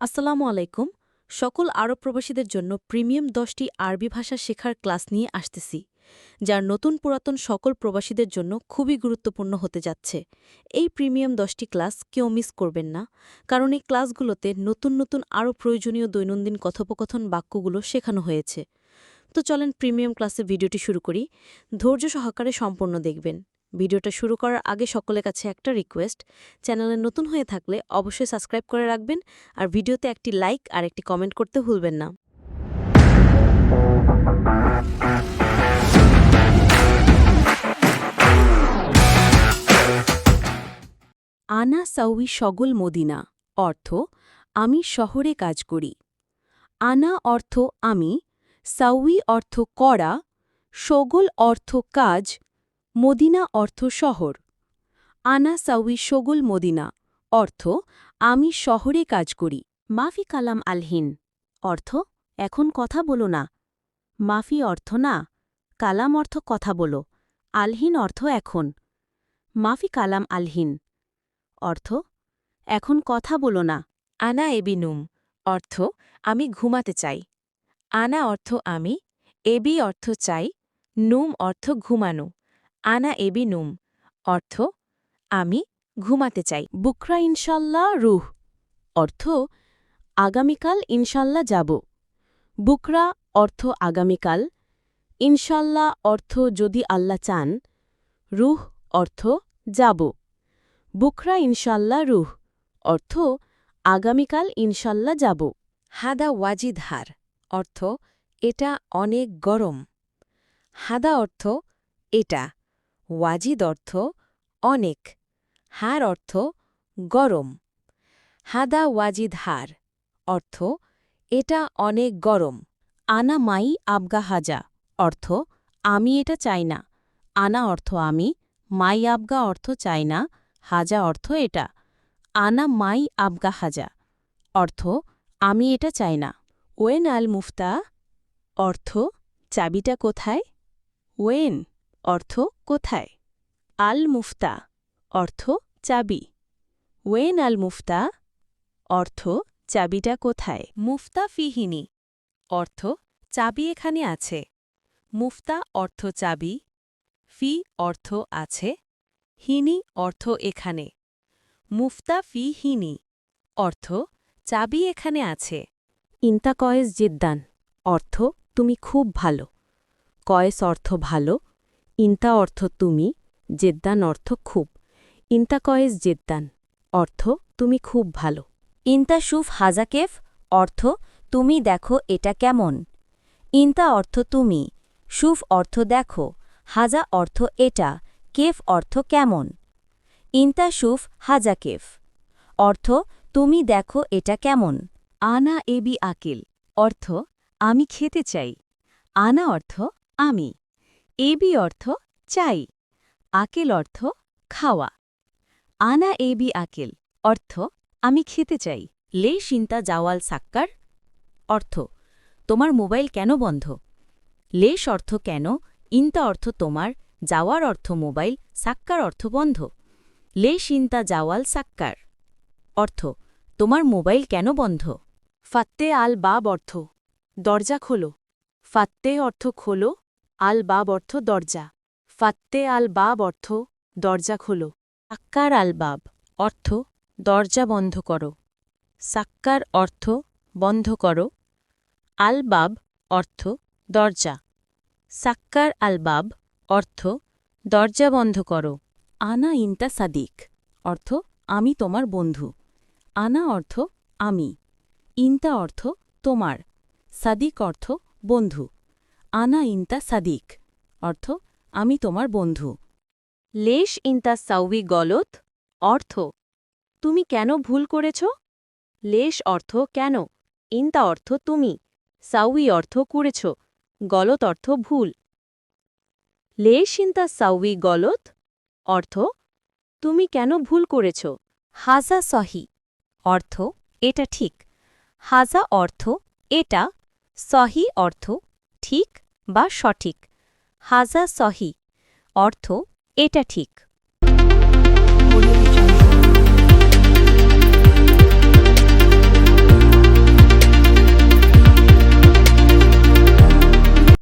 আসসালামু আলাইকুম। সকল আরব প্রবাসীদের জন্য প্রিমিয়াম দশটি আরবি ভাষা শেখার ক্লাস নিয়ে আসতেছি, যার নতুন পুরাতন সকল প্রবাসীদের জন্য খুবই গুরুত্বপূর্ণ হতে যাচ্ছে। এই প্রিমিয়াম দশটি ক্লাস কেউ মিস করবেন না, কারণ এই ক্লাসগুলোতে নতুন নতুন আরও প্রয়োজনীয় দৈনন্দিন কথোপকথন বাক্যগুলো শেখানো হয়েছে। তো চলেন প্রিমিয়াম ক্লাসে ভিডিওটি শুরু করি। ধৈর্য সহকারে সম্পূর্ণ দেখবেন। ভিডিওটা শুরু করার আগে সকলের কাছে একটা রিকোয়েস্ট, চ্যানেলে নতুন হয়ে থাকলে অবশ্যই সাবস্ক্রাইব করে রাখবেন আর ভিডিওতে একটি লাইক আর একটি কমেন্ট করতে ভুলবেন না। আনা সাউই সগল মদিনা, অর্থ, আমি শহরে কাজ করি। আনা অর্থ আমি, সাউই অর্থ করা, সগল অর্থ কাজ মদিনা অর্থ শহর। আনা সাউই সগুল মদিনা, অর্থ আমি শহরে কাজ করি। মাফি কালাম আলহিন অর্থ এখন কথা বলো না। মাফি অর্থ না, কালাম অর্থ কথা বলো আলহিন অর্থ এখন। মাফি কালাম আলহিন অর্থ এখন কথা বলো না। আনা এবি নুম অর্থ আমি ঘুমাতে চাই। আনা অর্থ আমি, এবি অর্থ চাই, নুম অর্থ ঘুমানো। আনা এবি নুম। অর্থ, আমি ঘুমাতে চাই। বুকরা ইনশাল্লাহ রুহ। অর্থ, আগামীকাল ইনশাল্লাহ যাব। বুকরা অর্থ, আগামীকাল। ইনশাল্লাহ অর্থ, যদি আল্লাহ চান, রুহ অর্থ, যাব। বুকরা ইনশাল্লাহ রুহ। অর্থ, আগামীকাল ইনশাল্লাহ যাব। হাদা ওয়াজিদ হার। অর্থ, এটা অনেক গরম। হাদা অর্থ, এটা। ওয়াজিদ অর্থ অনেক, হার অর্থ গরম। হাদা ওয়াজিদ হার অর্থ এটা অনেক গরম। আনা মাই আবগা হাজা অর্থ আমি এটা চাই না। আনা অর্থ আমি, মাই আবগা অর্থ চাই না, হাজা অর্থ এটা। আনা মাই আবগা হাজা অর্থ আমি এটা চাই না। ওয়েন আল মুফতা অর্থ চাবিটা কোথায়? ওয়েন অর্থ কোথায়? আল মুফতা অর্থ চাবি। ওয়েন আল মুফতা অর্থ চাবিটা কোথায়? মুফতা ফিহিনি, অর্থ চাবি এখানে আছে। মুফতা অর্থ চাবি, ফি অর্থ আছে, হিনি অর্থ এখানে। মুফতা ফি হিনি অর্থ চাবি এখানে আছে। ইন্তা কয়েস জিদ্দান, অর্থ তুমি খুব ভালো। কয়েস অর্থ ভালো ইন্তা অর্থ তুমি, জেদ্দান অর্থ খুব। ইন্তা কয়েস জেদ্দান, অর্থ তুমি খুব ভালো। ইন্তা সুফ হাজাকেফ, অর্থ তুমি দেখো এটা কেমন। ইন্তা অর্থ তুমি, সুফ অর্থ দেখো, হাজা অর্থ এটা, কেফ অর্থ কেমন। ইন্তা সুফ হাজাকেফ, অর্থ তুমি দেখো এটা কেমন। আনা এবি আকিল, অর্থ আমি খেতে চাই। আনা অর্থ আমি। এবি অর্থ চাই, আকেল অর্থ খাওয়া। আনা এবি আকেল অর্থ আমি খেতে চাই। লে সিন্তা জাওয়াল সাক্কার অর্থ, তোমার মোবাইল কেন বন্ধ? লেশ অর্থ কেন? ইন্তা অর্থ তোমার যাওয়ার অর্থ মোবাইল, সাক্কার অর্থ বন্ধ। লে সিন্তা জাওয়াল সাক্কার অর্থ, তোমার মোবাইল কেন বন্ধ? ফাত্তে আল বাব অর্থ, দরজা খোলো। ফাত্তে অর্থ খোলো আল বাব অর্থ দরজা। ফাত্তে আল বাব অর্থ দরজা খোলো। সাক্কার আল বাব অর্থ দরজা বন্ধ করো। সাক্কার অর্থ বন্ধ করো। আল বাব অর্থ দরজা। সাক্কার আল বাব অর্থ দরজা বন্ধ করো। আনা ইন্তা সাদিক অর্থ আমি তোমার বন্ধু। আনা অর্থ আমি। ইন্তা অর্থ তোমার। সাদিক অর্থ বন্ধু। আনা ইন্তা সাদিক, অর্থ, আমি তোমার বন্ধু। লেশ ইন্তা সাউই গলত, অর্থ, তুমি কেন ভুল করেছ? লেশ অর্থ কেন, ইন্তা অর্থ তুমি সাউই অর্থ করেছ, গলত অর্থ ভুল। লেশ ইন্তা সাউই গলত, অর্থ, তুমি কেন ভুল করেছ? হাজা সহি, অর্থ, এটা ঠিক। হাজা অর্থ, এটা, সহি অর্থ, ঠিক। বা সঠিক। হাজা সহি। অর্থ এটা ঠিক।